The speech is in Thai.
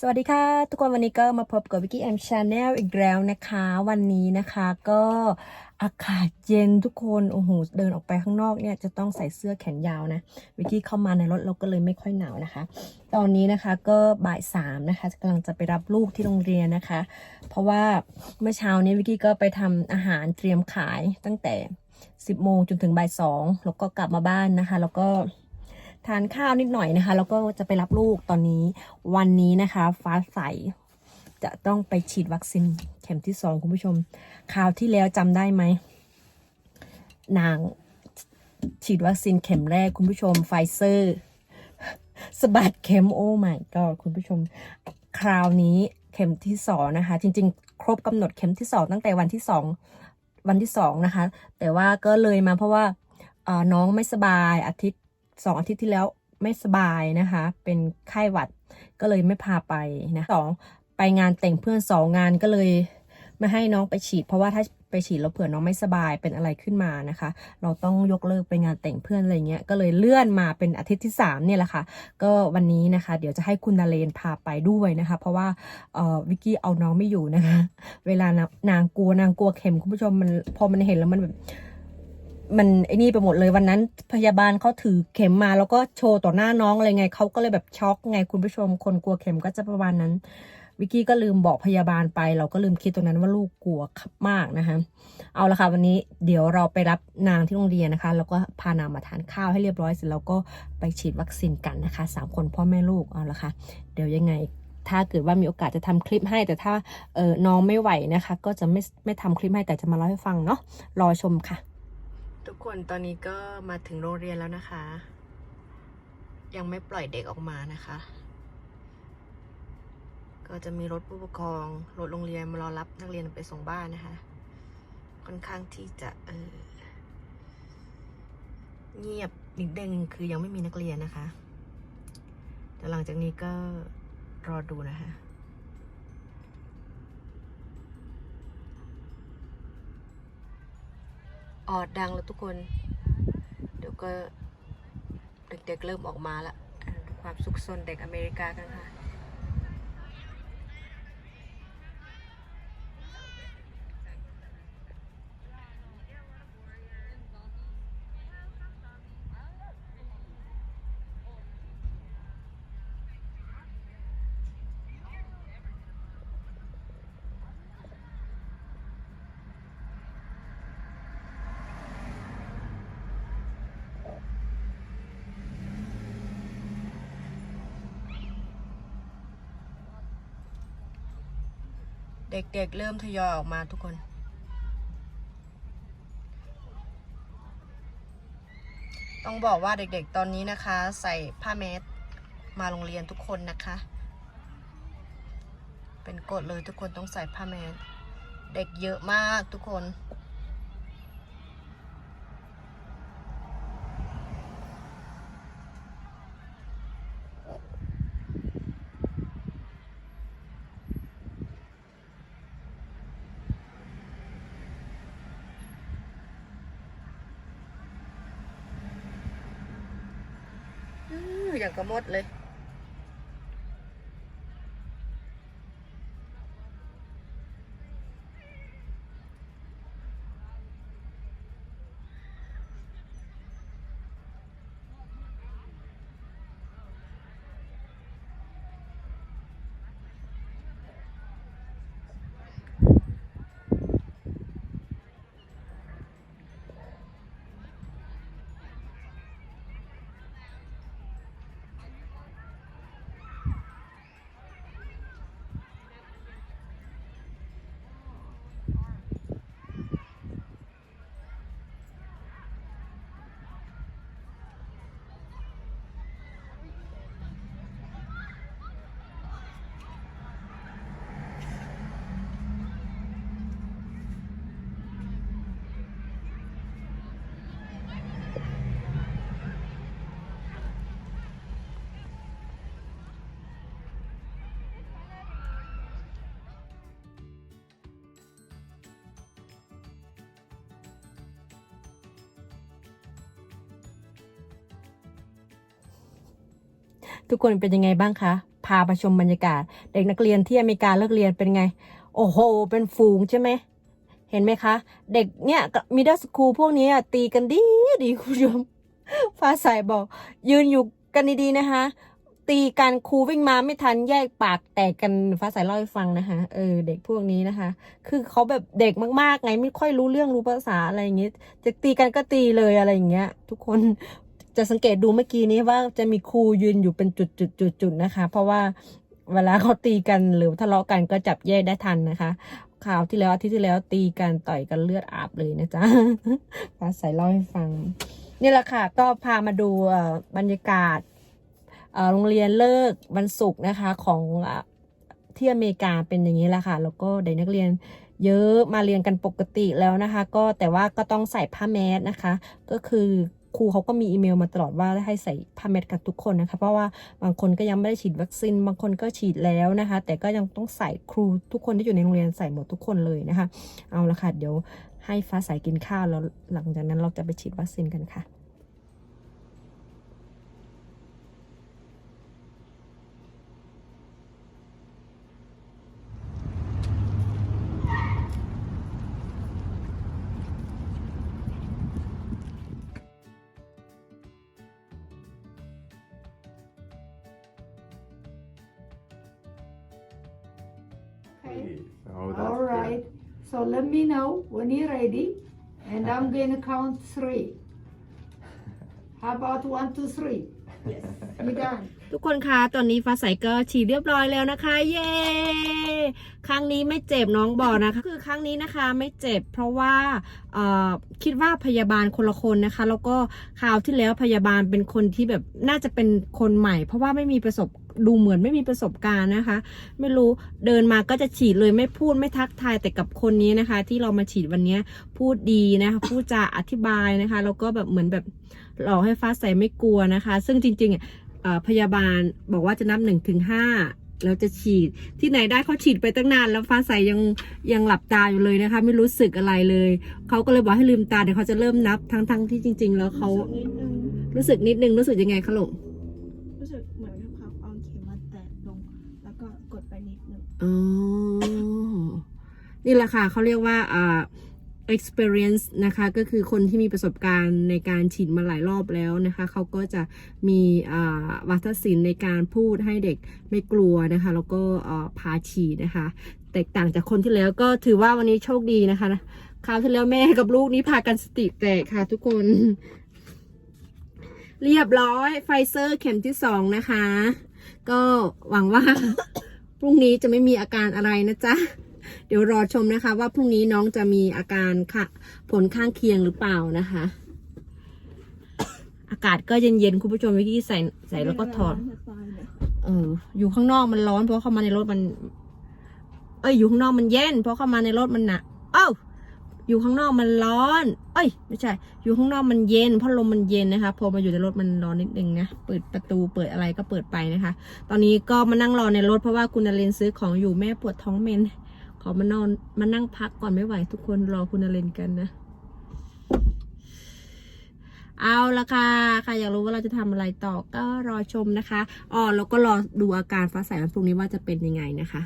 สวัสดีค่ะ ทุกคนวันนี้ก็มาพบกับวิกกี้แอมชาแนลอีกแล้วนะคะ วันนี้นะคะก็อากาศเย็นทุกคนโอ้โหเดินออกไปข้างนอกเนี่ยจะต้องใส่เสื้อแขนยาวนะวิกกี้เข้ามาในรถเราก็เลยไม่ค่อยหนาวนะคะ ตอนนี้นะคะก็บ่ายสามนะคะกำลังจะไปรับลูกที่โรงเรียนนะคะ เพราะว่าเมื่อเช้านี้วิกกี้ก็ไปทำอาหารเตรียมขายตั้งแต่ 10โมงจนถึงบ่ายสองแล้วก็กลับมาบ้านนะคะ แล้วก็ ทานข้าวนิดหน่อยนะคะ แล้วก็จะไปรับลูกตอนนี้ วันนี้นะคะ ฟ้าใสจะต้องไปฉีดวัคซีนเข็มที่สองคุณผู้ชมคราวที่แล้วจำได้ไหม นางฉีดวัคซีนเข็มแรกคุณผู้ชมไฟเซอร์สบัดเข็มโอ้ my god คุณผู้ชม คราวนี้เข็มที่สองนะคะ จริง ๆ ครบกำหนดเข็มที่สองตั้งแต่วันที่สองวันที่สองนะคะ แต่ว่าก็เลยมาเพราะว่าน้องไม่สบายอาทิตย์ สองอาทิตย์ที่แล้วไม่สบายนะคะ เป็นไข้หวัดก็เลยไม่พาไปนะสองไปงานแต่งเพื่อนสองงานก็เลยไม่ให้น้องไปฉีด เพราะว่าถ้าไปฉีดแล้วเผื่อน้องไม่สบายเป็นอะไรขึ้นมานะคะ เราต้องยกเลิกไปงานแต่งเพื่อนอะไรเงี้ยก็เลยเลื่อนมาเป็นอาทิตย์ที่สามเนี่ยแหละค่ะ ก็วันนี้นะคะ เดี๋ยวจะให้คุณนาเลนพาไปด้วยนะคะ เพราะว่าเอ่อวิกกี้เอาน้องไม่อยู่นะคะ เวลานางนางกลัวนางกลัวเข็มคุณผู้ชมมันพอมันเห็นแล้วมันแบบ มันไอ้นี่ไปหมดเลยวันนั้น พยาบาลเขาถือเข็มมา แล้วก็โชว์ต่อหน้าน้องอะไรไงเขาก็เลยแบบช็อกไงคุณผู้ชม คนกลัวเข็มก็จะประมาณนั้น วิกกี้ก็ลืมบอกพยาบาลไป เราก็ลืมคิดตรงนั้นว่าลูกกลัวมากนะคะเอาละค่ะวันนี้เดี๋ยวเราไปรับนางที่โรงเรียนนะคะ แล้วก็พานางมาทานข้าวให้เรียบร้อยเสร็จแล้วก็ไปฉีดวัคซีนกันนะคะสามคนพ่อแม่ลูกเอาละค่ะเดี๋ยวยังไงถ้าเกิดว่ามีโอกาสจะทำคลิปให้ แต่ถ้าเออน้องไม่ไหวนะคะ ก็จะไม่ไม่ทำคลิปให้แต่จะมาเล่าให้ฟังเนาะรอชมค่ะ ทุกคนตอนนี้ก็มาถึงโรงเรียนแล้วนะคะ ยังไม่ปล่อยเด็กออกมานะคะ ก็จะมีรถผู้ปกครองรถโรงเรียนมารอรับนักเรียนไปส่งบ้านนะคะ ค่อนข้างที่จะเออเงียบนิดนึงคือยังไม่มีนักเรียนนะคะแต่หลังจากนี้ก็รอดูนะคะ ออดดังแล้วทุกคน เดี๋ยวก็เด็กๆเริ่มออกมาละความสุขสนเด็กอเมริกากันค่ะ เด็กๆเริ่มทยอยออกมาทุกคน ต้องบอกว่าเด็กๆตอนนี้นะคะ ใส่ผ้าแมสมาโรงเรียนทุกคนนะคะ เป็นกฎเลยทุกคนต้องใส่ผ้าแมสเด็กเยอะมากทุกคน อย่างก็หมดเลย ทุกคนเป็นยังไงบ้างคะ พาไปชมบรรยากาศ เด็กนักเรียนที่อเมริกาเลิกเรียนเป็นไง โอ้โห เป็นฝูงใช่ไหม เห็นไหมคะ เด็กเนี่ยมิดเดิลสคูลพวกนี้ตีกันดีดีคุณผู้ชมฟ้าใสบอก ยืนอยู่กันดีๆนะคะ ตีกันครูวิ่งมาไม่ทันแยกปากแตกกันฟ้าใสเล่าให้ฟังนะคะเออเด็กพวกนี้นะคะ คือเขาแบบเด็กมากๆไงไม่ค่อยรู้เรื่องรู้ภาษาอะไรอย่างเงี้ยจะตีกันก็ตีเลยอะไรอย่างเงี้ย ทุกคน จะสังเกตดูเมื่อกี้นี้ว่าจะมีครูยืนอยู่เป็นจุดๆๆนะคะ เพราะว่าเวลาเขาตีกันหรือทะเลาะกันก็จับแยกได้ทันนะคะข่าวที่แล้วอาทิตย์ที่แล้วตีกันต่อยกันเลือดอาบเลยนะจ๊ะฟ้าใส่เล่าให้ฟัง นี่แหละค่ะ ก็พามาดูบรรยากาศโรงเรียนเลิกวันศุกร์นะคะของอที่อเมริกาเป็นอย่างนี้แหละค่ะ แล้วก็เด็กนักเรียนเยอะมาเรียนกันปกติแล้วนะคะ ก็แต่ว่าก็ต้องใส่ผ้าแมสนะคะ ก็คือ ครูเขาก็มีอีเมลมาตลอดว่าให้ใส่ผ้าแมสกันทุกคนนะคะ เพราะว่าบางคนก็ยังไม่ได้ฉีดวัคซีน บางคนก็ฉีดแล้วนะคะ แต่ก็ยังต้องใส่ครูทุกคนที่อยู่ในโรงเรียนใส่หมดทุกคนเลยนะคะ เอาละค่ะ เดี๋ยวให้ฟ้าใสกินข้าวแล้วหลังจากนั้นเราจะไปฉีดวัคซีนกันค่ะ Okay. Oh, that's All right. So let me know when you're ready, and I'm gonna count three. How about one, two, three? Yes. You done? ทุกคนคะ ตอนนี้ฟ้าใสก็ฉีดเรียบร้อยแล้วนะคะ เย้ ครั้งนี้ไม่เจ็บน้องบอกนะคะ คือครั้งนี้นะคะไม่เจ็บ เพราะว่าเอ่อคิดว่าพยาบาลคนละคนนะคะ แล้วก็คราวที่แล้วพยาบาลเป็นคนที่แบบน่าจะเป็นคนใหม่ เพราะว่าไม่มีประสบ ดูเหมือนไม่มีประสบการณ์นะคะ ไม่รู้เดินมาก็จะฉีดเลยไม่พูดไม่ทักทายแต่กับคนนี้นะคะ ที่เรามาฉีดวันนี้พูดดีนะคะพูดจาอธิบายนะคะแล้วก็แบบเหมือนแบบหลอกให้ฟ้าใสไม่กลัวนะคะ ซึ่งจริงๆอะเอ่อพยาบาลบอกว่าจะนับหนึ่งถึงห้าแล้วจะฉีดที่ไหนได้เขาฉีดไปตั้งนานแล้วฟ้าใสยังยังหลับตาอยู่เลยนะคะ ไม่รู้สึกอะไรเลยเขาก็เลยบอกให้ลืมตาเดี๋ยวเขาจะเริ่มนับทั้งทั้งที่จริง ๆ แล้วเขารู้สึกนิดนึงรู้สึกนิดนึงรู้สึกยังไงคะลูก อ๋อ นี่แหละค่ะเขาเรียกว่าอ่า experience นะคะ ก็คือคนที่มีประสบการณ์ในการฉีดมาหลายรอบแล้วนะคะ เขาก็จะมีวัฒศิลป์ในการพูดให้เด็กไม่กลัวนะคะ แล้วก็พาฉีดนะคะ แตกต่างจากคนที่แล้วก็ถือว่าวันนี้โชคดีนะคะคราวที่แล้วแม่กับลูกนี้พากันสติแตกค่ะทุกคน เรียบร้อยไฟเซอร์เข็มที่สองนะคะ ก็หวังว่า พรุ่งนี้จะไม่มีอาการอะไรนะจ๊ะ เดี๋ยวรอชมนะคะ ว่าพรุ่งนี้น้องจะมีอาการค่ะ ผลข้างเคียงหรือเปล่านะคะ อากาศก็เย็นๆคุณผู้ชมวิกกี้ใส่ใส่แล้วก็ถอด เออ อยู่ข้างนอกมันร้อนเพราะเข้ามาในรถมัน เอ้ยอยู่ข้างนอกมันเย็นเพราะเข้ามาในรถมันหนักเอ้า อยู่ข้างนอกมันร้อน เอ้ย ไม่ใช่ อยู่ข้างนอกมันเย็น เพราะลมมันเย็นนะคะ พอมาอยู่ในรถมันร้อนนิดนึงนะ เปิดประตูเปิดอะไรก็เปิดไปนะคะ ตอนนี้ก็มานั่งรอในรถเพราะว่าคุณนเรนซื้อของอยู่แม่ปวดท้องเมน ขอมานอนมานั่งพักก่อนไม่ไหว ทุกคนรอคุณนเรนกันนะ เอาละค่ะค่ะอยากรู้ว่าเราจะทำอะไรต่อก็รอชมนะคะ อ๋อแล้วก็รอดูอาการฟ้าใสวันพรุ่งนี้ว่าจะเป็นยังไงนะคะ